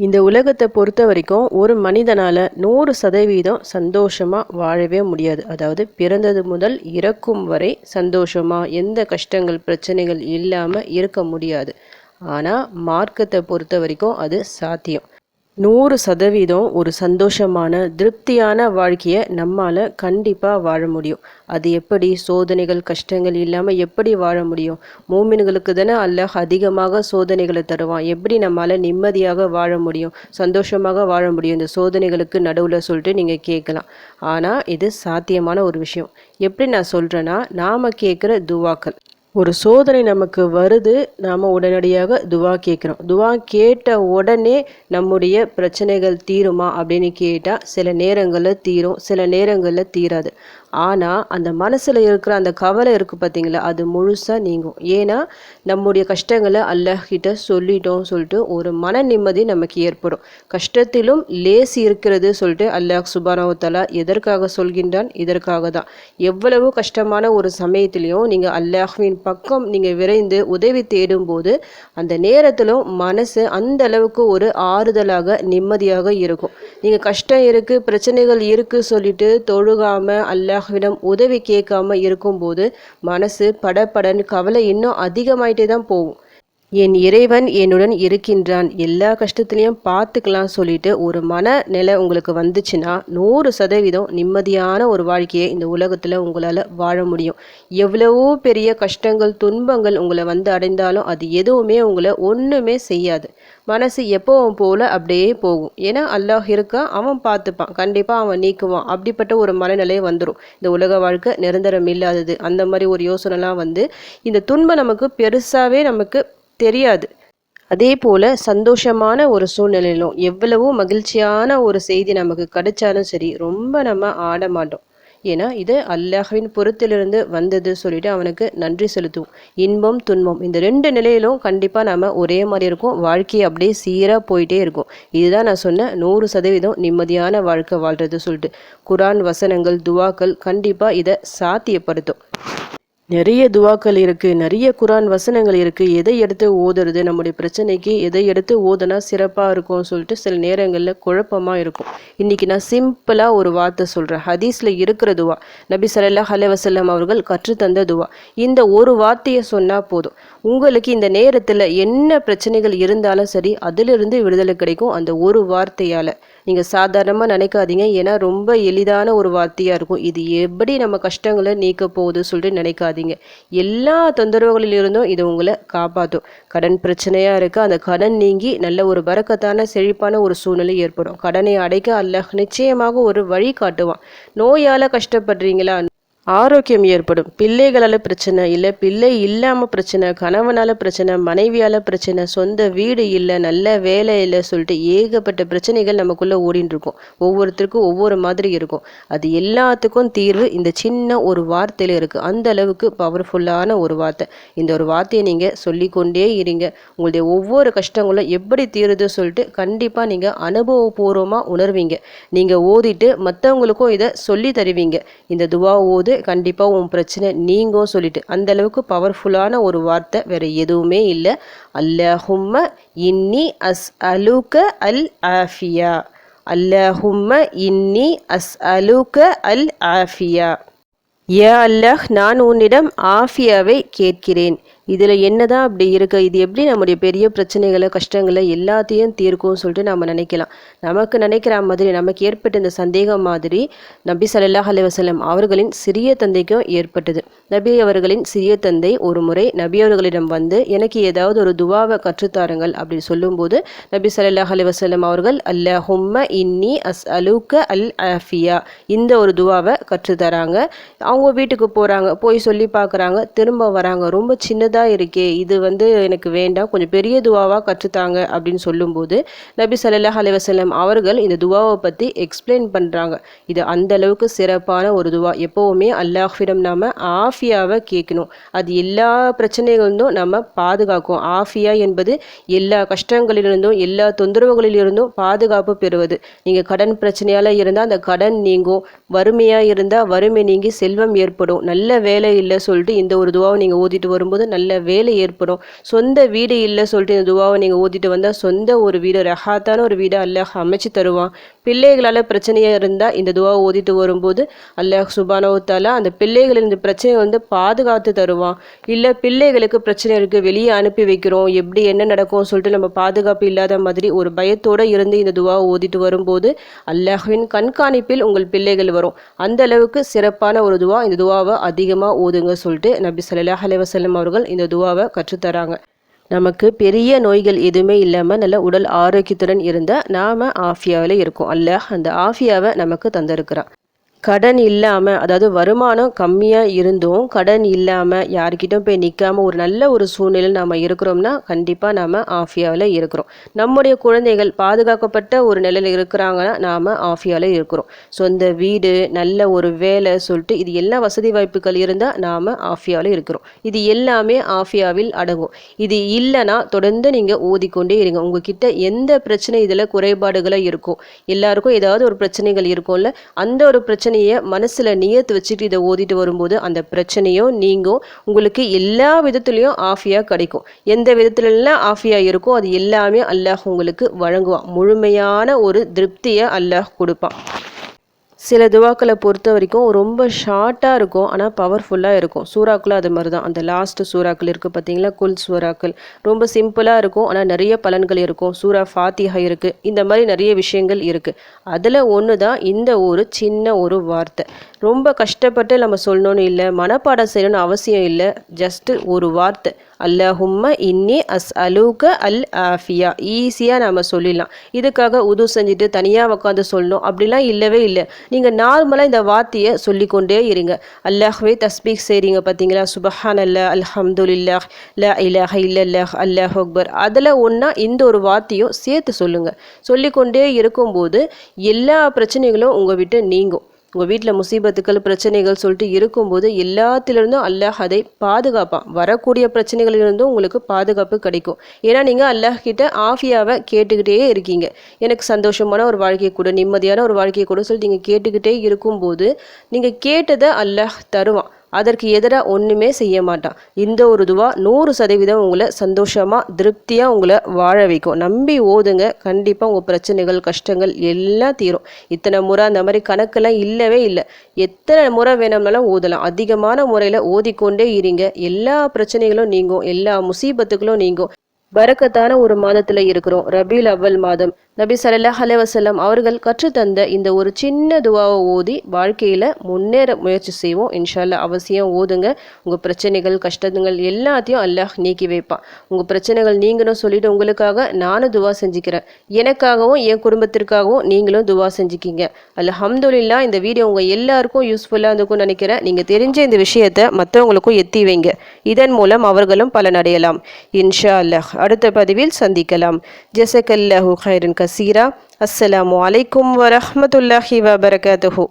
இந்த உலகத்தை பொறுத்த வரைக்கும் ஒரு மனிதனால் நூறு சதவீதம் சந்தோஷமாக வாழவே முடியாது. அதாவது பிறந்தது முதல் இறக்கும் வரை சந்தோஷமாக எந்த கஷ்டங்கள் பிரச்சனைகள் இல்லாமல் இருக்க முடியாது. ஆனால் மார்க்கத்தை பொறுத்த வரைக்கும் அது சாத்தியம். நூறு சதவீதம் ஒரு சந்தோஷமான திருப்தியான வாழ்க்கையை நம்மால் கண்டிப்பாக வாழ முடியும். அது எப்படி? சோதனைகள் கஷ்டங்கள் இல்லாமல் எப்படி வாழ முடியும்? மூமின்களுக்கு தானே அல்ல அதிகமாக சோதனைகளை தருவான். எப்படி நம்மால் நிம்மதியாக வாழ முடியும்? சந்தோஷமாக வாழ முடியும்? இந்த சோதனைகளுக்கு நடுவில் சொல்லிட்டு நீங்கள் கேட்கலாம். ஆனால் இது சாத்தியமான ஒரு விஷயம். எப்படி நான் சொல்கிறேன்னா நாம் கேட்குற துவாக்கள். ஒரு சோதனை நமக்கு வருது நாம் உடனடியாக துவா கேட்குறோம். துவா கேட்ட உடனே நம்முடைய பிரச்சனைகள் தீருமா அப்படின்னு கேட்டால் சில நேரங்களில் தீரும் சில நேரங்களில் தீராது. ஆனால் அந்த மனசில் இருக்கிற அந்த கவலை இருக்குது பார்த்தீங்களா அது முழுசாக நீங்கும். ஏன்னா நம்முடைய கஷ்டங்களை அல்லஹிட்ட சொல்லிட்டோம் சொல்லிட்டு ஒரு மன நிம்மதி நமக்கு ஏற்படும். கஷ்டத்திலும் லேசி இருக்கிறது சொல்லிட்டு அல்லாஹ் சுபானவத்தாலா எதற்காக சொல்கின்றான்? இதற்காக தான். எவ்வளவு கஷ்டமான ஒரு சமயத்திலையும் நீங்கள் அல்லாஹ்வின் பக்கம் நீங்கள் விரைந்து உதவி தேடும்போது அந்த நேரத்திலும் மனசு அந்த அளவுக்கு ஒரு ஆறுதலாக நிம்மதியாக இருக்கும். நீங்கள் கஷ்டம் இருக்குது பிரச்சனைகள் இருக்குது சொல்லிட்டு தொழுகாமல் அல்லாஹ்விடம் உதவி கேட்காம இருக்கும்போது மனசு படப்படன்னு கவலை இன்னும் அதிகமாயிட்டே தான் போகும். என் இறைவன் என்னுடன் இருக்கின்றான். எல்லா கஷ்டத்துலேயும் பார்த்துக்கலாம் சொல்லிட்டு ஒரு மனநிலை உங்களுக்கு வந்துச்சுன்னா நூறு சதவீதம் நிம்மதியான ஒரு வாழ்க்கையை இந்த உலகத்தில் உங்களால் வாழ முடியும். எவ்வளவோ பெரிய கஷ்டங்கள் துன்பங்கள் உங்களை வந்து அடைந்தாலும் அது எதுவுமே உங்களை ஒன்றுமே செய்யாது. மனசு எப்போவும் போல் அப்படியே போகும். ஏன்னா அல்லாஹ் இருக்கா? அவன் பார்த்துப்பான். கண்டிப்பாக அவன் நீக்குவான். அப்படிப்பட்ட ஒரு மனநிலை வந்துடும் இந்த உலக வாழ்க்கை நிரந்தரம் இல்லாதது. அந்த மாதிரி ஒரு யோசனைலாம் வந்து இந்த துன்பம் நமக்கு பெருசாகவே நமக்கு தெரியாது. அதே போல் சந்தோஷமான ஒரு சூழ்நிலையிலும் எவ்வளவோ மகிழ்ச்சியான ஒரு செய்தி நமக்கு கிடைச்சாலும் சரி ரொம்ப நம்ம ஆட மாட்டோம். ஏன்னா இது அல்லாஹ்வின் பொறுத்திலிருந்து வந்தது சொல்லிட்டு அவனுக்கு நன்றி செலுத்துவோம். இன்பம் துன்பம் இந்த ரெண்டு நிலையிலும் கண்டிப்பாக நம்ம ஒரே மாதிரி இருக்கும். வாழ்க்கை அப்படியே சீராக போயிட்டே இருக்கும். இதுதான் நான் சொன்ன நூறு சதவீதம் நிம்மதியான வாழ்க்கை வாழ்கிறது சொல்லிட்டு. குரான் வசனங்கள் துவாக்கள் கண்டிப்பாக இதை சாத்தியப்படுத்தும். நிறைய துவாக்கள் இருக்குது நிறைய குரான் வசனங்கள் இருக்குது எதை எடுத்து ஓதுறது? நம்முடைய பிரச்சனைக்கு எதை எடுத்து ஓதுனா சிறப்பாக இருக்கும்னு சொல்லிட்டு சில நேரங்களில் குழப்பமாக இருக்கும். இன்றைக்கி நான் சிம்பிளாக ஒரு வார்த்தை சொல்கிறேன் ஹதீஸில் இருக்கிற துவா. நபி சல்லாஹ் அலைவசல்லம் அவர்கள் கற்றுத்தந்த துவா. இந்த ஒரு வார்த்தையை சொன்னால் போதும். உங்களுக்கு இந்த நேரத்தில் என்ன பிரச்சனைகள் இருந்தாலும் சரி அதிலிருந்து விடுதலை கிடைக்கும் அந்த ஒரு வார்த்தையால். நீங்கள் சாதாரணமாக நினைக்காதீங்க. ஏன்னா ரொம்ப எளிதான ஒரு வார்த்தையாக இருக்கும். இது எப்படி நம்ம கஷ்டங்களை நீக்க போகுது சொல்லிட்டு நினைக்காதீங்க. எல்லா தொந்தரவுகளிலிருந்தும் இது உங்களை காப்பாற்றும் கடன் பிரச்சனையாக இருக்குது அந்த கடன் நீங்கி நல்ல ஒரு பறக்கத்தான செழிப்பான ஒரு சூழ்நிலை ஏற்படும். கடனை அடைக்க அல்ல நிச்சயமாக ஒரு வழி காட்டுவான். நோயால் கஷ்டப்படுறீங்களா? ஆரோக்கியம் ஏற்படும். பிள்ளைகளால் பிரச்சனை இல்லை பிள்ளை இல்லாமல் பிரச்சனை கணவனால் பிரச்சனை மனைவியால் பிரச்சனை சொந்த வீடு இல்லை நல்ல வேலை இல்லை சொல்லிட்டு ஏகப்பட்ட பிரச்சனைகள் நமக்குள்ளே ஓடின்னு இருக்கும் ஒவ்வொருத்தருக்கும் ஒவ்வொரு மாதிரி இருக்கும். அது எல்லாத்துக்கும் தீர்வு இந்த சின்ன ஒரு வார்த்தையில் இருக்குது அந்த அளவுக்கு பவர்ஃபுல்லான ஒரு வார்த்தை. இந்த ஒரு வார்த்தையை நீங்கள் சொல்லிக்கொண்டே இருங்க. உங்களுடைய ஒவ்வொரு கஷ்டங்களும் எப்படி தீருது சொல்லிட்டு கண்டிப்பாக நீங்கள் அனுபவபூர்வமாக உணர்வீங்க. நீங்கள் ஓதிட்டு மற்றவங்களுக்கும் இதை சொல்லி தருவீங்க. இந்த துவா ஓது கண்டிப்பாக உன் பிரச்சனை நீங்கும் சொல்லிட்டு. அந்த அளவுக்கு பவர்ஃபுல்லான ஒரு வார்த்தை வேற எதுவுமே இல்லை. அல்லஹும்ம இன்னி அஸ் அலுக அல் ஆஃபியா அல்லஹும்ம இன்னி அஸ் அலுக அல் ஆஃபியா ஏ அல்லாஹ் நான் உன்னிடம் ஆஃபியாவை கேட்கிறேன். இதில் என்ன தான் அப்படி இருக்குது இது எப்படி நம்முடைய பெரிய பிரச்சனைகளை கஷ்டங்களை எல்லாத்தையும் தீர்க்கும்னு சொல்லிட்டு நம்ம நினைக்கலாம். நமக்கு நினைக்கிற மாதிரி நமக்கு ஏற்பட்ட இந்த சந்தேகம் மாதிரி நபி சல்லாஹ் அலுவலம் அவர்களின் சிறிய தந்தைக்கும் ஏற்பட்டது. நபி அவர்களின் சிறிய தந்தை ஒரு முறை நபி அவர்களிடம் வந்து எனக்கு ஏதாவது ஒரு துவாவை கற்றுத்தாருங்கள் அப்படின்னு சொல்லும்போது நபி சல்லாஹ் அலுவலம் அவர்கள் அல்ல ஹும்ம இன்னி அஸ் அலுக்க அல் ஆஃபியா இந்த ஒரு துவாவை கற்றுத்தராங்க. அவங்க வீட்டுக்கு போகிறாங்க போய் சொல்லி பார்க்குறாங்க திரும்ப வராங்க. ரொம்ப சின்னது சின்னதாக இருக்கே இது வந்து எனக்கு வேண்டாம் கொஞ்சம் பெரிய துவாவாக கற்றுத்தாங்க அப்படின்னு சொல்லும்போது நபி சல்லாஹ் அலைவசல்லம் அவர்கள் இந்த துவாவை பற்றி எக்ஸ்பிளைன் பண்ணுறாங்க இது அந்த அளவுக்கு சிறப்பான ஒரு துவா. எப்போவுமே அல்லாஹிடம் நாம் ஆஃபியாவை கேட்கணும். அது எல்லா பிரச்சனைகளிலும் நம்ம பாதுகாக்கும் ஆஃபியா என்பது எல்லா கஷ்டங்களிலிருந்தும் எல்லா தொந்தரவுகளிலிருந்தும் பாதுகாப்பு பெறுவது. நீங்கள் கடன் பிரச்சனையால் இருந்தால் அந்த கடன் நீங்கும். வறுமையாக இருந்தால் வறுமை நீங்கி செல்வம் ஏற்படும். நல்ல வேலை இல்லை சொல்லிட்டு இந்த ஒரு துவாவை நீங்கள் ஓதிட்டு வரும்போது நல்ல வேலை ஏற்படும். சொந்த வீடு இல்லை சொல்லிட்டு இந்த துவாவை நீங்கள் ஓதிட்டு வந்தால் சொந்த ஒரு வீடு ரஹாத்தான ஒரு வீடை அல்லாஹ் அமைச்சு தருவான். பிள்ளைகளால் பிரச்சனையாக இருந்தால் இந்த துவாவை ஓதிட்டு வரும்போது அல்லாஹ் சுபானவத்தால அந்த பிள்ளைகள் இந்த பிரச்சனையை வந்து பாதுகாத்து தருவான். இல்லை பிள்ளைகளுக்கு பிரச்சனை இருக்குது வெளியே அனுப்பி வைக்கிறோம் எப்படி என்ன நடக்கும் சொல்லிட்டு நம்ம பாதுகாப்பு இல்லாத மாதிரி ஒரு பயத்தோடு இருந்து இந்த துவாவை ஓதிட்டு வரும்போது அல்லாஹுவின் கண்காணிப்பில் உங்கள் பிள்ளைகள் வரும். அந்த அளவுக்கு சிறப்பான ஒரு துவா இந்த துவாவை அதிகமாக ஓதுங்க சொல்லிட்டு நபி சல்லாஹ் அலைவசல்லம் அவர்கள் இந்த துவாவை கற்றுத்தராங்க. நமக்கு பெரிய நோய்கள் எதுவுமே இல்லாமல் நல்ல உடல் ஆரோக்கியத்துடன் இருந்தால் நாம் ஆஃபியாவில் இருக்கோம். அல்ல அந்த ஆஃபியாவை நமக்கு தந்திருக்கிறான். கடன் இல்லாமல் அதாவது வருமானம் கம்மியாக இருந்தும் கடன் இல்லாமல் யார்கிட்டும் போய் நிற்காமல் ஒரு நல்ல ஒரு சூழ்நிலையில் நாம் இருக்கிறோம்னா கண்டிப்பாக நாம் ஆஃபியாவில் இருக்கிறோம். நம்முடைய குழந்தைகள் பாதுகாக்கப்பட்ட ஒரு நிலையில் இருக்கிறாங்கன்னா நாம் ஆஃபியாவில் இருக்கிறோம். சொந்த வீடு நல்ல ஒரு வேலை சொல்லிட்டு இது எல்லா வசதி வாய்ப்புகள் இருந்தால் நாம் ஆஃபியாவில் இருக்கிறோம். இது எல்லாமே ஆஃபியாவில் அடங்கும். இது இல்லைன்னா தொடர்ந்து நீங்கள் ஓதிக்கொண்டே இருங்க. உங்ககிட்ட எந்த பிரச்சனை இதில் குறைபாடுகளாக இருக்கும் எல்லாருக்கும் ஏதாவது ஒரு பிரச்சனைகள் இருக்கும்ல அந்த ஒரு பிரச்சனை பிரச்சனையை மனசில் நியத்து வச்சுட்டு இதை ஓதிட்டு வரும்போது அந்த பிரச்சனையும் நீங்கும் உங்களுக்கு எல்லா விதத்துலேயும் ஆஃபியாக கிடைக்கும். எந்த விதத்துலலாம் ஆஃபியாக இருக்கோ அது எல்லாமே அல்லாஹ் உங்களுக்கு வழங்குவான். முழுமையான ஒரு திருப்தியை அல்லாஹ் கொடுப்பான். சில துவாக்களை பொறுத்த வரைக்கும் ரொம்ப ஷார்ட்டாக இருக்கும் ஆனால் பவர்ஃபுல்லாக இருக்கும். சூறாக்களும் அது மாதிரி தான். அந்த லாஸ்ட்டு சூறாக்கள் இருக்குது பார்த்தீங்களா குல் சூறாக்கள். ரொம்ப சிம்பிளாக இருக்கும் ஆனால் நிறைய பலன்கள் இருக்கும். சூறா ஃபாத்திஹா இருக்குது இந்த மாதிரி நிறைய விஷயங்கள் இருக்குது அதில் ஒன்று தான் இந்த ஒரு சின்ன ஒரு வார்த்தை. ரொம்ப கஷ்டப்பட்டு நம்ம சொல்லணும்னு இல்லை மனப்பாடம் செய்யணும்னு அவசியம் இல்லை ஜஸ்ட்டு ஒரு வார்த்தை. அல்லஹும்ம இன்னி அஸ் அலூக அல் ஆஃபியா. ஈஸியாக நம்ம சொல்லிடலாம். இதுக்காக உது செஞ்சுட்டு தனியாக உட்காந்து சொல்லணும். அப்படிலாம் இல்லவே இல்லை. நீங்கள் நார்மலாக இந்த வார்த்தையை சொல்லிக்கொண்டே இருங்க. அல்லாஹ்வே தஸ்பீக் செய்கிறீங்க பார்த்தீங்களா சுபஹான் அல்லா அல்ஹம்துலில்லாஹ் ல இலஹ இல்லல்லாஹ் அல்லாஹ் அக்பர். அதில் ஒன்றா இந்த ஒரு வார்த்தையும் சேர்த்து சொல்லுங்கள் சொல்லிக்கொண்டே இருக்கும்போது எல்லா பிரச்சனைகளும் உங்கள் விட்டு நீங்கும். உங்கள் வீட்டில் முசீபத்துக்கள் பிரச்சனைகள் சொல்லிட்டு இருக்கும்போது எல்லாத்திலிருந்தும் அல்லாஹ் அதை பாதுகாப்பான். வரக்கூடிய பிரச்சனைகளிலிருந்தும் உங்களுக்கு பாதுகாப்பு கிடைக்கும். ஏன்னா நீங்கள் அல்லாஹ் கிட்ட ஆஃபியாவை கேட்டுக்கிட்டே இருக்கீங்க. எனக்கு சந்தோஷமான ஒரு வாழ்க்கையை கூட நிம்மதியான ஒரு வாழ்க்கையை கூட சொல்லிட்டு நீங்கள் கேட்டுக்கிட்டே இருக்கும்போது நீங்கள் கேட்டதை அல்லாஹ் தருவான். அதற்கு எதிராக ஒன்றுமே செய்ய மாட்டான். இந்த ஒரு துவா நூறு சதவீதம் உங்களை சந்தோஷமாக திருப்தியாக உங்களை வாழ வைக்கும். நம்பி ஓதுங்க கண்டிப்பாக உங்கள் பிரச்சனைகள் கஷ்டங்கள் எல்லாம் தீரும். இத்தனை முறை அந்த மாதிரி கணக்கெல்லாம் இல்லவே இல்லை. எத்தனை முறை வேணும்னாலும் ஓதலாம். அதிகமான முறையில் ஓதிக்கொண்டே இருங்க. எல்லா பிரச்சனைகளும் நீங்கும். எல்லா முசீபத்துகளும் நீங்கும். பரக்கத்தான ஒரு மாதத்தில் இருக்கிறோம். ரபீல் அவ்வல் மாதம். நபி சல்லாஹ் அலைவசல்லம் அவர்கள் கற்றுத்தந்த இந்த ஒரு சின்ன துவாவை ஓதி வாழ்க்கையில் முன்னேற முயற்சி செய்வோம். இன்ஷால்லா அவசியம் ஓதுங்க. உங்கள் பிரச்சனைகள் கஷ்டங்கள் எல்லாத்தையும் அல்லாஹ் நீக்கி வைப்பான். உங்கள் பிரச்சனைகள் நீங்களும் சொல்லிட்டு உங்களுக்காக நானும் துவா செஞ்சுக்கிறேன். எனக்காகவும் என் குடும்பத்திற்காகவும் நீங்களும் துவா செஞ்சுக்கிங்க. அல்ஹம்துலில்லா இந்த வீடியோ உங்கள் எல்லாருக்கும் யூஸ்ஃபுல்லாக இருந்துக்கும்னு நினைக்கிறேன். நீங்கள் தெரிஞ்ச இந்த விஷயத்தை மற்றவங்களுக்கும் எத்தி வைங்க. இதன் மூலம் அவர்களும் பலனடையலாம் இன்ஷா அல்லாஹ் அடுத்த பதிவில் சந்திக்கலாம். ஜெசக்கல்லாஹு ஹைரன் கசீரா. அஸ்ஸலாமு அலைக்கும் வரஹமத்துல்லாஹி வபரகாத்துஹூ.